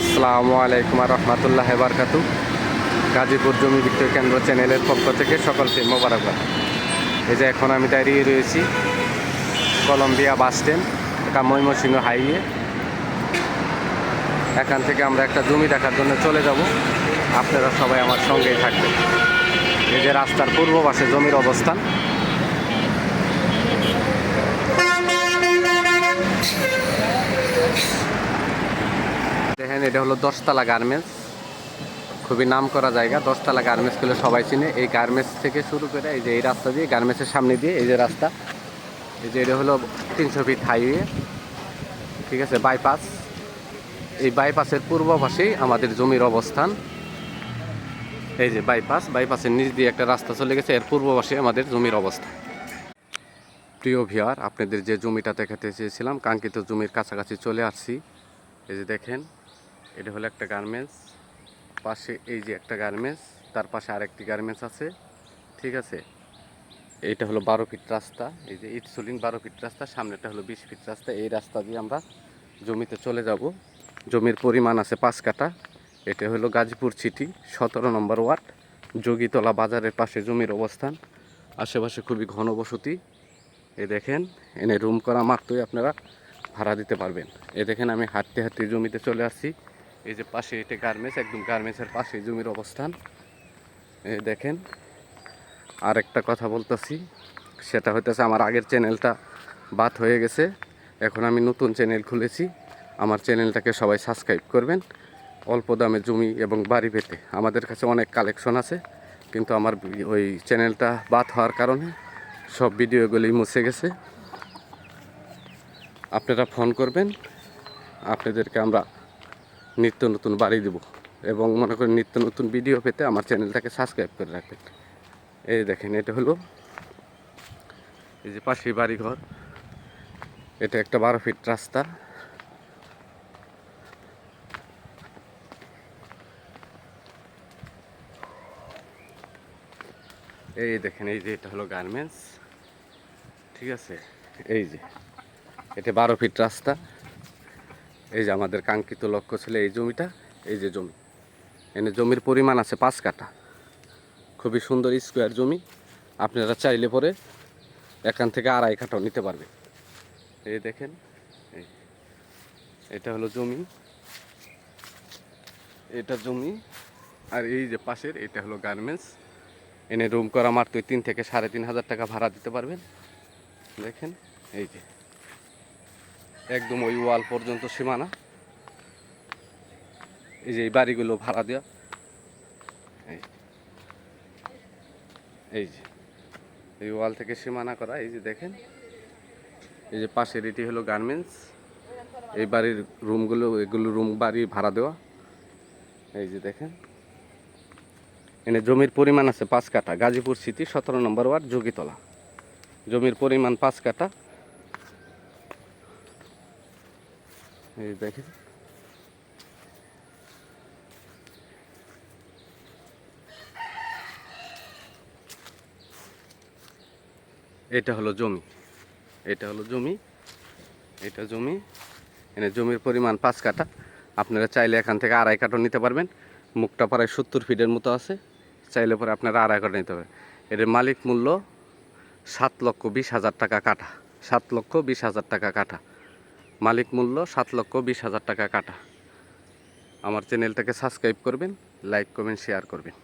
আসসালামু আলাইকুম রহমতুল্লাহ বারকাতু। গাজীপুর জমি বিক্রয় কেন্দ্র চ্যানেলের পক্ষ থেকে সকলকে মোবারকবাদ। এই যে এখন আমি দাঁড়িয়ে রয়েছি কলম্বিয়া বাস স্ট্যান্ড এটা ময়মনসিংহ হাইওয়ে। এখান থেকে আমরা একটা জমি দেখার জন্য চলে যাব। আপনারা সবাই আমার সঙ্গেই থাকবেন। এই যে রাস্তার পূর্ব পাশে জমির অবস্থান। দেখেন, এটা হলো দশতলা গার্মেন্টস। খুবই নাম করা জায়গা, দশতলা গার্মেন্টসগুলো সবাই চিনে। এই গার্মেন্টস থেকে শুরু করে এই যে এই রাস্তা দিয়ে, গার্মেন্টসের সামনে দিয়ে এই যে রাস্তা, এই যে এটা হলো তিনশো ফিট হাইওয়ে, ঠিক আছে, বাইপাস। এই বাইপাসের পূর্ব আমাদের জমির অবস্থান। এই যে বাইপাস, বাইপাসের নিচ দিয়ে একটা রাস্তা চলে গেছে, এর পূর্ব আমাদের জমির অবস্থান প্রিয় ভিয়ার আপনাদের যে জমিটা দেখাতে চেয়েছিলাম, কাঙ্ক্ষিত জমির কাছাকাছি চলে আসছি। এই যে দেখেন এটা হলো একটা গার্মেন্টস। পাশে এই যে একটা গার্মেন্টস, তার পাশে আরেকটি গার্মেন্টস আছে। ঠিক আছে? এইটা হলো বারো ফিট রাস্তা। এই যে ইটসুলিন বারো ফিট রাস্তা, সামনেটা হলো বিশ ফিট রাস্তা। এই রাস্তা দিয়ে আমরা জমিতে চলে যাব। জমির পরিমাণ আছে পাঁচ কাটা এটা হলো গাজীপুর সিটি, সতেরো নম্বর ওয়ার্ড, যোগীতলা বাজারের পাশে জমির অবস্থান। আশেপাশে খুবই ঘনবসতি এ দেখেন, এনে রুম করা মাত্রই আপনারা ভাড়া দিতে পারবেন। এ দেখেন, আমি হাঁটতে হাঁটতে জমিতে চলে আসছি। এই যে পাশে এটা গার্মেন্টস, একদম গার্মেন্টসের পাশে জমির অবস্থান। দেখেন আর একটা কথা বলতেছি, সেটা হইতেছে আমার আগের চ্যানেলটা বাদ হয়ে গেছে। এখন আমি নতুন চ্যানেল খুলেছি, আমার চ্যানেলটাকে সবাই সাবস্ক্রাইব করবেন। অল্প দামে জমি এবং বাড়ি পেতে আমাদের কাছে অনেক কালেকশন আছে, কিন্তু আমার ওই চ্যানেলটা বাদ হওয়ার কারণে সব ভিডিওগুলি মুছে গেছে। আপনারা ফোন করবেন, আপনাদেরকে আমরা নিত্য নতুন বাড়ি দেব। এবং মনে করেন নিত্য নতুন ভিডিও পেতে আমার চ্যানেলটাকে সাবস্ক্রাইব করে রাখবেন। এই দেখেন, এটা হলো এই যে পাশেই বাড়িঘর। এটা একটা বারো ফিট রাস্তা। এই দেখেন, এই যে এটা হলো গার্মেন্টস ঠিক আছে? এই যে, এটা বারো ফিট রাস্তা। এই যে আমাদের কাঙ্ক্ষিত লক্ষ্য ছিল এই জমিটা, এই যে জমি। এনে জমির পরিমাণ আছে পাঁচ কাঠা। খুবই সুন্দর স্কোয়ার জমি। আপনারা চাইলে পরে এখান থেকে আড়াই কাঠাও নিতে পারবে এই দেখেন এটা হলো জমি। এটা জমি। আর এই যে পাশের, এটা হলো গার্মেন্টস এনে রুম করা মাত্র তিন থেকে সাড়ে তিন হাজার টাকা ভাড়া দিতে পারবেন। দেখেন, এই যে। একদম ওই ওয়াল পর্যন্ত সীমানা। এই যে এই বাড়িগুলো ভাড়া দেওয়া। এই এই যে। এই ওয়াল থেকে সীমানা করা, এই যে দেখেন। এই যে পাশের এটি হলো গার্মেন্টস। এই বাড়ির রুমগুলো, এগুলো রুম বাড়ি ভাড়া দেওয়া। এই যে দেখেন। এনে জমির পরিমাণ আছে পাঁচ কাঠা। গাজীপুর সিটি সতেরো নম্বর ওয়ার্ড, যোগীতলা। জমির পরিমাণ পাঁচ কাঠা। এই দেখেন। এটা হলো জমি। এটা হলো জমি। এটা জমি। এনে জমির পরিমাণ পাঁচ কাঠা। আপনারা চাইলে এখান থেকে আড়াই কাঠা নিতে পারবেন। মুখটা প্রায় সত্তর ফিটের মতো আছে। চাইলে পরে আপনারা আড়াই কাঠা নিতে পারবেন। এর মালিক মূল্য সাত লক্ষ বিশ হাজার টাকা কাঠা। সাত লক্ষ বিশ হাজার টাকা কাঠা। মালিক মূল্য সাত লক্ষ বিশ হাজার টাকা কাটা। আমার চ্যানেলটাকে সাবস্ক্রাইব করবেন, লাইক করবেন শেয়ার করবেন।